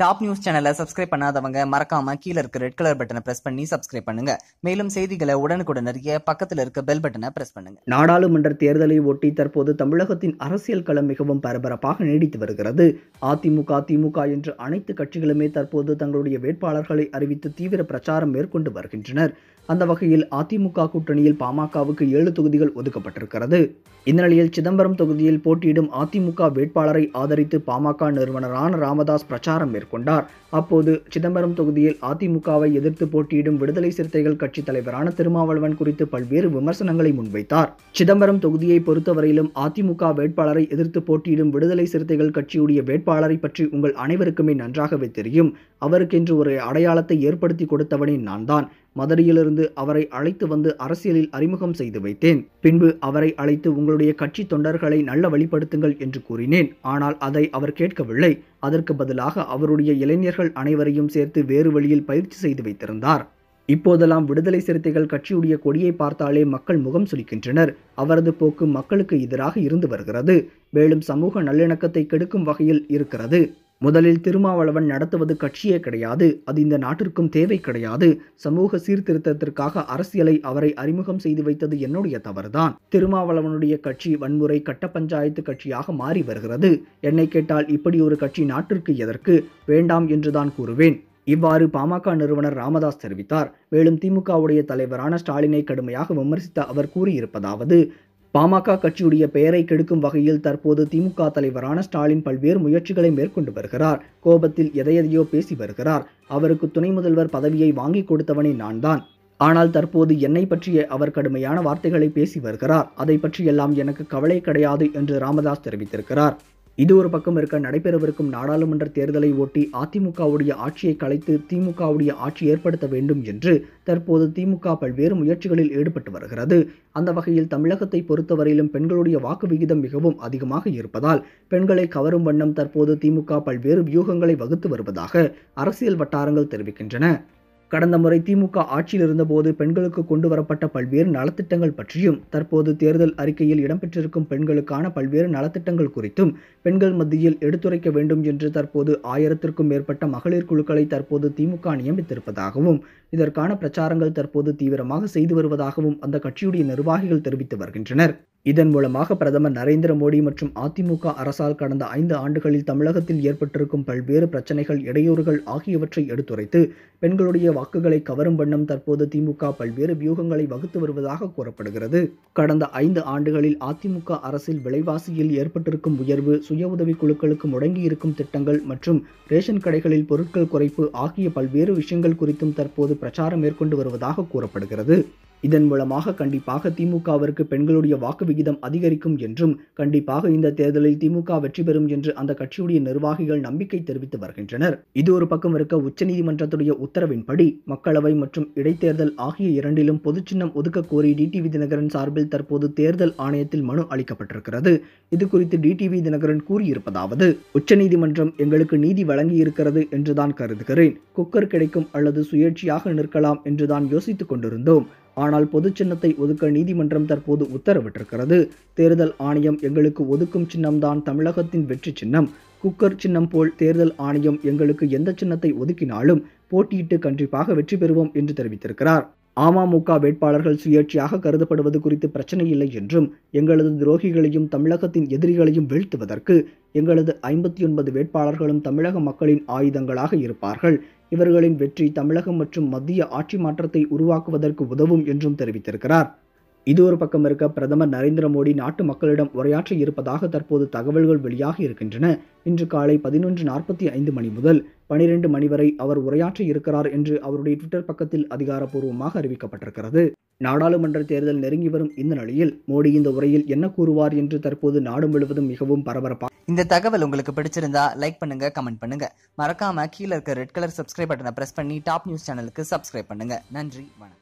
Top news சேனலை subscribe பண்ணாதவங்க மறக்காம கீழே இருக்க ரெட் கலர் பட்டனை பிரஸ் பண்ணி சப்ஸ்கிரைப் பண்ணுங்க. மேலும் செய்திகளை உடனுக்குடன் அறிய பக்கத்தில் இருக்க பெல் பட்டனை பிரஸ் பண்ணுங்க. நாடாளுமன்ற தேர்தலை ஒட்டி தற்போது தமிழகத்தின் அரசியல் களம் மிகவும் பரபரப்பாக நீடித்து வருகிறது. அதிமுக திமுக என்று அனைத்து கட்சிகளுமே தற்போது தங்களுடைய வேட்பாளர்களை அறிவித்து தீவிர பிரச்சாரம் மேற்கொண்டு வருகின்றனர். அந்த வகையில் அதிமுக கூட்டணியில் பாமகவுக்கு ஏழு தொகுதிகள் ஒதுக்கப்பட்டிருக்கிறது. இந்த நிலையில் சிதம்பரம் தொகுதியில் போட்டியிடும் அதிமுக வேட்பாளரை ஆதரித்து பாமக நிறுவனரான ராமதாஸ் பிரச்சாரம் மேற்கொண்டார் அப்போது சிதம்பரம் தொகுதியில் அதிமுகவை எதிர்த்து போட்டியிடும் விடுதலை சிறுத்தைகள் கட்சி தலைவரான திருமாவளவன் குறித்து பல்வேறு விமர்சனங்களை முன்வைத்தார். சிதம்பரம் தொகுதியை பொறுத்தவரையிலும் அதிமுக வேட்பாளரை எதிர்த்து போட்டியிடும் விடுதலை சிறுத்தைகள் கட்சியுடைய வேட்பாளரை பற்றி உங்கள் அனைவருக்குமே நன்றாகவே தெரியும். அவருக்கென்று ஒரு அடையாளத்தை ஏற்படுத்தி கொடுத்தவனே நான் தான் மதுரையிலிருந்து அவரை அழைத்து வந்து அரசியலில் அறிமுகம் செய்து வைத்தேன். பின்பு அவரை அழைத்து உங்களுடைய கட்சி தொண்டர்களை நல்ல வழிபடுத்துங்கள் என்று கூறினேன். ஆனால் அதை அவர் கேட்கவில்லை. அதற்கு பதிலாக அவருடைய இளைஞர்கள் அனைவரையும் சேர்த்து வேறு வழியில் பயிற்சி செய்து வைத்திருந்தார். இப்போதெல்லாம் விடுதலை சிறுத்தைகள் கட்சியுடைய கொடியை பார்த்தாலே மக்கள் முகம் சுளிக்கின்றனர். அவரது போக்கு மக்களுக்கு எதிராக இருந்து வருகிறது. மேலும் சமூக நல்லிணக்கத்தை கெடுக்கும் வகையில் இருக்கிறது. முதலில் திருமாவளவன் நடத்துவது கட்சியே கிடையாது அது இந்த நாட்டிற்கும் தேவை கிடையாது. சமூக சீர்திருத்தத்திற்காக அரசியலை அவரை அறிமுகம் செய்து வைத்தது என்னுடைய தவறுதான். திருமாவளவனுடைய கட்சி வன்முறை கட்ட பஞ்சாயத்து கட்சியாக மாறி வருகிறது. என்னை கேட்டால் இப்படி ஒரு கட்சி நாட்டிற்கு எதற்கு? வேண்டாம் என்றுதான் கூறுவேன். இவ்வாறு பாமக நிறுவனர் ராமதாஸ் தெரிவித்தார். மேலும் திமுகவுடைய தலைவரான ஸ்டாலினை கடுமையாக விமர்சித்த அவர் கூறியிருப்பதாவது பாமக கட்சியுடைய பெயரை கெடுக்கும் வகையில் தற்போது திமுக தலைவரான ஸ்டாலின் பல்வேறு முயற்சிகளை மேற்கொண்டு வருகிறார். கோபத்தில் எதையதையோ பேசி வருகிறார். அவருக்கு துணை முதல்வர் பதவியை வாங்கி கொடுத்தவனே நான் தான். ஆனால் தற்போது என்னை பற்றிய அவர் கடுமையான வார்த்தைகளை பேசி வருகிறார். அதை பற்றியெல்லாம் எனக்கு கவலை கிடையாது என்று ராமதாஸ் தெரிவித்திருக்கிறார். இது ஒரு பக்கம் இருக்க நடைபெறவிருக்கும் நாடாளுமன்ற தேர்தலை ஒட்டி அதிமுகவுடைய ஆட்சியை கலைத்து திமுகவுடைய ஆட்சி ஏற்படுத்த வேண்டும் என்று தற்போது திமுக பல்வேறு முயற்சிகளில் ஈடுபட்டு வருகிறது. அந்த வகையில் தமிழகத்தை பொறுத்தவரையிலும் பெண்களுடைய வாக்கு விகிதம் மிகவும் அதிகமாக இருப்பதால் பெண்களை கவரும் வண்ணம் தற்போது திமுக பல்வேறு வியூகங்களை வகுத்து வருவதாக அரசியல் வட்டாரங்கள் தெரிவிக்கின்றன. கடந்த முறை திமுக ஆட்சியில் இருந்தபோது பெண்களுக்கு கொண்டு வரப்பட்ட பல்வேறு நலத்திட்டங்கள் பற்றியும் தற்போது தேர்தல் அறிக்கையில் இடம்பெற்றிருக்கும் பெண்களுக்கான பல்வேறு நலத்திட்டங்கள் குறித்தும் பெண்கள் மத்தியில் எடுத்துரைக்க வேண்டும் என்று தற்போது ஆயிரத்திற்கும் மேற்பட்ட மகளிர் குழுக்களை தற்போது திமுக நியமித்திருப்பதாகவும் இதற்கான பிரச்சாரங்கள் தற்போது தீவிரமாக செய்து வருவதாகவும் அந்த கட்சியுடைய நிர்வாகிகள் தெரிவித்து வருகின்றனர். இதன் மூலமாக பிரதமர் நரேந்திர மோடி மற்றும் அதிமுக அரசால் கடந்த ஐந்து ஆண்டுகளில் தமிழகத்தில் ஏற்பட்டிருக்கும் பல்வேறு பிரச்சனைகள் இடையூறுகள் ஆகியவற்றை எடுத்துரைத்து பெண்களுடைய வாக்குகளை கவரும் வண்ணம் தற்போது திமுக பல்வேறு வியூகங்களை வகுத்து வருவதாக கூறப்படுகிறது. கடந்த ஐந்து ஆண்டுகளில் அதிமுக அரசில் விலைவாசியில் ஏற்பட்டிருக்கும் உயர்வு சுய உதவி குழுக்களுக்கு முடங்கியிருக்கும் திட்டங்கள் மற்றும் ரேஷன் கடைகளில் பொருட்கள் குறைப்பு ஆகிய பல்வேறு விஷயங்கள் குறித்தும் தற்போது பிரச்சாரம் மேற்கொண்டு வருவதாக கூறப்படுகிறது. இதன் மூலமாக கண்டிப்பாக திமுகவிற்கு பெண்களுடைய வாக்கு விகிதம் அதிகரிக்கும் என்றும் கண்டிப்பாக இந்த தேர்தலில் திமுக வெற்றி பெறும் என்று அந்த கட்சியுடைய நிர்வாகிகள் நம்பிக்கை தெரிவித்து வருகின்றனர். இது ஒரு பக்கம் இருக்க உச்சநீதிமன்றத்துடைய உத்தரவின்படி மக்களவை மற்றும் இடைத்தேர்தல் ஆகிய இரண்டிலும் பொதுச்சின்னம் ஒதுக்க கோரி டிடிவி தினகரன் சார்பில் தற்போது தேர்தல் ஆணையத்தில் மனு அளிக்கப்பட்டிருக்கிறது. இது குறித்து டிடிவி தினகரன் கூறியிருப்பதாவது உச்சநீதிமன்றம் எங்களுக்கு நீதி வழங்கியிருக்கிறது என்றுதான் கருதுகிறேன். குக்கர் கிடைக்கும் அல்லது சுயேட்சையாக நிற்கலாம் என்றுதான் யோசித்துக் கொண்டிருந்தோம். ஆனால் பொது சின்னத்தை ஒதுக்க நீதிமன்றம் தற்போது உத்தரவிட்டிருக்கிறது. தேர்தல் ஆணையம் எங்களுக்கு ஒதுக்கும் சின்னம்தான் தமிழகத்தின் வெற்றி சின்னம். குக்கர் சின்னம் போல் தேர்தல் ஆணையம் எங்களுக்கு எந்த சின்னத்தை ஒதுக்கினாலும் போட்டியிட்டு கண்டிப்பாக வெற்றி பெறுவோம் என்று தெரிவித்திருக்கிறார். அமமுக வேட்பாளர்கள் சுயேட்சையாக கருதப்படுவது குறித்து பிரச்சனை இல்லை என்றும் எங்களது துரோகிகளையும் தமிழகத்தின் எதிரிகளையும் வீழ்த்துவதற்கு எங்களது ஐம்பத்தி ஒன்பது வேட்பாளர்களும் தமிழக மக்களின் ஆயுதங்களாக இருப்பார்கள். இவர்களின் வெற்றி தமிழகம் மற்றும் மத்திய ஆட்சி மாற்றத்தை உருவாக்குவதற்கு உதவும் என்றும் தெரிவித்திருக்கிறார். இது ஒரு பக்கம் இருக்க பிரதமர் நரேந்திர மோடி நாட்டு மக்களிடம் உரையாற்ற இருப்பதாக தற்போது தகவல்கள் வெளியாகி இருக்கின்றன. இன்று காலை பதினொன்று நாற்பத்தி ஐந்து மணி முதல் பனிரெண்டு மணி வரை அவர் உரையாற்ற இருக்கிறார் என்று அவருடைய ட்விட்டர் பக்கத்தில் அதிகாரப்பூர்வமாக அறிவிக்கப்பட்டிருக்கிறது. நாடாளுமன்ற தேர்தல் நெருங்கி வரும் இந்த நிலையில் மோடி இந்த உரையில் என்ன கூறுவார் என்று தற்போது நாடு முழுவதும் மிகவும் பரபரப்பாக இந்த தகவல் உங்களுக்கு பிடிச்சிருந்தா லைக் பண்ணுங்க கமெண்ட் பண்ணுங்க. மறக்காம கீழே இருக்க ரெட் கலர் சப்ஸ்கிரைப் பட்டனை பிரஸ் பண்ணி டாப் நியூஸ் சேனலுக்கு சப்ஸ்கிரைப் பண்ணுங்க. நன்றி வணக்கம்.